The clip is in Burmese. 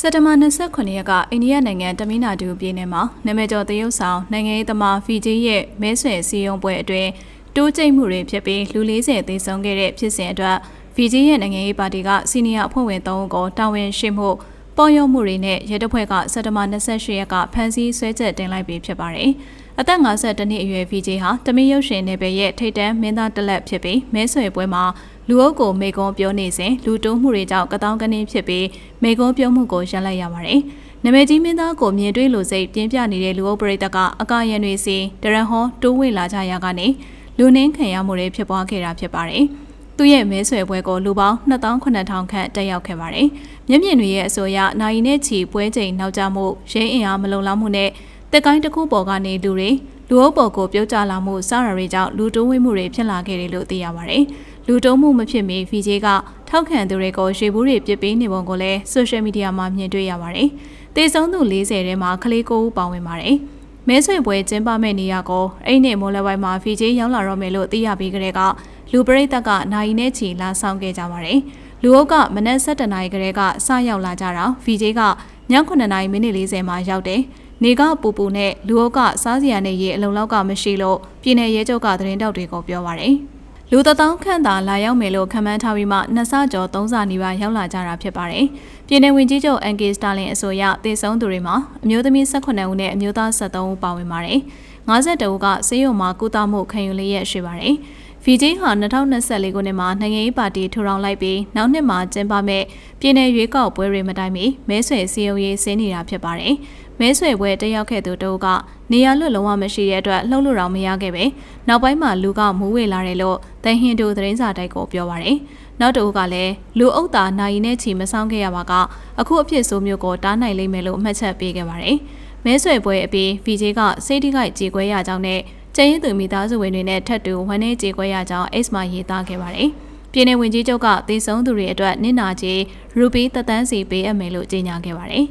စက်တဘာ29ရက်ကအိန္ဒိယနိုင်ငံတမီနာဒူပြည်နယ်မှာနာမည်ကျော်သရုပ်ဆောင်နိုင်ငံရေးသမားဖီဂျီရဲ့မဲဆွယ်စီယုံပွဲအတွင်းတိုးကျိတ်မှုတွေဖြစ်ပြီးလူ40သေဆုံးခဲ့တဲ့ဖြစ်စဉ်အတွက်ဖီဂျီရဲ့နိုင်ငံရေးပါတီကစီနီယာအဖွဲ့ဝင်3ဦးကိုတာဝန်ရှိမှု ပေါ်ရုံမှုတွေနဲ့ရဲတပ်ဖွဲ့ကစက်တဘာ28ရက်ကဖမ်းဆီးဆွဲချက်တင်လိုက်ပြီးဖြစ်ပါတယ်။အသက်52နှစ်အရွယ်ဖီဂျီဟာတမီရုပ်ရှင်နယ်ပယ်ရဲ့ထိတ်တန်းမင်းသားတစ်လက်ဖြစ်ပြီးမဲဆွယ်ပွဲမှာလူအုပ်ကိုမေကွန်ပြောနေစဉ်လူတိုးမှုတွေကြောင့်ကတောင်းကနင်းဖြစ်ပြီးမေကွန်ပြောမှုကိုရပ်လိုက်ရပါတယ်။နမကြီးမင်းသားကိုမြင်တွေ့လို့စိတ်ပြင်းပြနေတဲ့လူအုပ်ပရိသတ်ကအကာရန်တွေစီဒရန်ဟောတိုးဝေလာကြရကနေလူနှင်းခံရမှုတွေဖြစ်ပွားခဲ့တာဖြစ်ပါတယ်။ သူ့ရဲ့မဲဆွယ်ပွဲကိုလူပေါင်း2800ခန့်တက်ရောက်ခဲ့ပါတယ်။မျက်မြင်တွေရဲ့အဆိုအရနိုင်နဲ့ချီပွဲချိန်နောက်ကျမှုရင်းအင်အားမလုံလောက်မှုနဲ့တက်ကိုင်းတစ်ခုပေါ်ကနေလူတွေလူအုပ်ပေါ်ကိုပြုတ်ကျလာမှုစတာတွေကြောင့်လူတိုးဝေးမှုတွေဖြစ်လာခဲ့တယ်လို့သိရပါတယ်။လူတုံးမှုမဖြစ်မီဖီဂျေကထောက်ခံသူတွေကိုရေဘူးတွေပြစ်ပေးနေပုံကိုလည်းဆိုရှယ်မီဒီယာမှာမြင်တွေ့ရပါတယ်။တေဆုံးသူ40ထဲမှာကလေး9ဦးပါဝင်ပါတယ်။ မဲဆွေပွဲကျင်းပမဲ့နေရာကိုအဲ့နဲ့မိုးလဝိုင်းမှာဖီဂျေရောက်လာတော့မယ်လို့သိရပြီးကြတဲ့ကလူပရိသတ်ကနိုင်နဲ့ချီလာဆောင်ခဲ့ကြပါတယ်။လူအုပ်ကမနက်7:00နာရီကလေးကစရောက်လာကြတာဖီဂျေကည9:00နာရီမိနစ်40မှာရောက်တယ်။နေကပူပူနဲ့လူအုပ်ကစားစရာနဲ့ရေအလုံလောက်ကမရှိလို့ပြည်내ရဲချုပ်ကသတင်းတောက်တွေကိုပြောပါတယ်။ လူသတောင်းခန့်သာလာရောက်မယ်လို့ခန့်မှန်းထားပြီးမှနှစ်ဆကျော်သုံးဆနီးပါးရောက်လာကြတာဖြစ်ပါတယ်။ပြည်내ဝင်ကြီးချုပ်အန်ကီစတာလင်အဆိုအရတေဆုံးသူတွေမှာအမျိုးသမီး18ဦးနဲ့အမျိုးသား73ဦးပါဝင်ပါတယ်။52ဦးကဆေးရုံမှာကုသမှုခံယူလျက်ရှိပါတယ်။ VJ ဟာ2024ခုနှစ်မှာနိုင်ငံရေးပါတီထူထောင်လိုက်ပြီးနောက်နှစ်မှာကျင်းပမဲ့ပြည်내ရွေးကောက်ပွဲတွေမတိုင်မီမဲဆွယ်စည်းရုံးရေးဆင်းနေတာဖြစ်ပါတယ်။မဲဆွယ်ပွဲတက်ရောက်ခဲ့သူတို့ကနေရာလွတ်လုံးဝမရှိတဲ့အတွက်လှုပ်လို့တော့မရခဲ့ပဲနောက်ပိုင်းမှာလူကမူးဝေလာတယ်လို့တန်ဟင်တို့သတင်းစာတိုက်ကိုပြောပါရယ်နောက်တူကလည်းလူအုပ်သားနိုင်နဲ့ချီမဆောင်ခဲ့ရပါကအခုအဖြစ်ဆိုမျိုးကိုတားနိုင်လိမ့်မယ်လို့အမှတ်ချက်ပေးခဲ့ပါတယ်မဲဆွယ်ပွဲအပြီး VJ ကစိတ်တိကိုက်ကြေကွဲရကြောင်းနဲ့ ကျင်းရင်သူမိသားစုဝင်တွေနဲ့ထပ်တူဝမ်းနေကြေကွဲရကြောင်း X မှာရေးသားခဲ့ပါတယ်ပြည်내ဝင်ကြီးချုပ်ကသေဆုံးသူတွေအတွက်နစ်နာကြေးရူပီတသန်းစီပေးအပ်မယ်လို့ကြေညာခဲ့ပါတယ်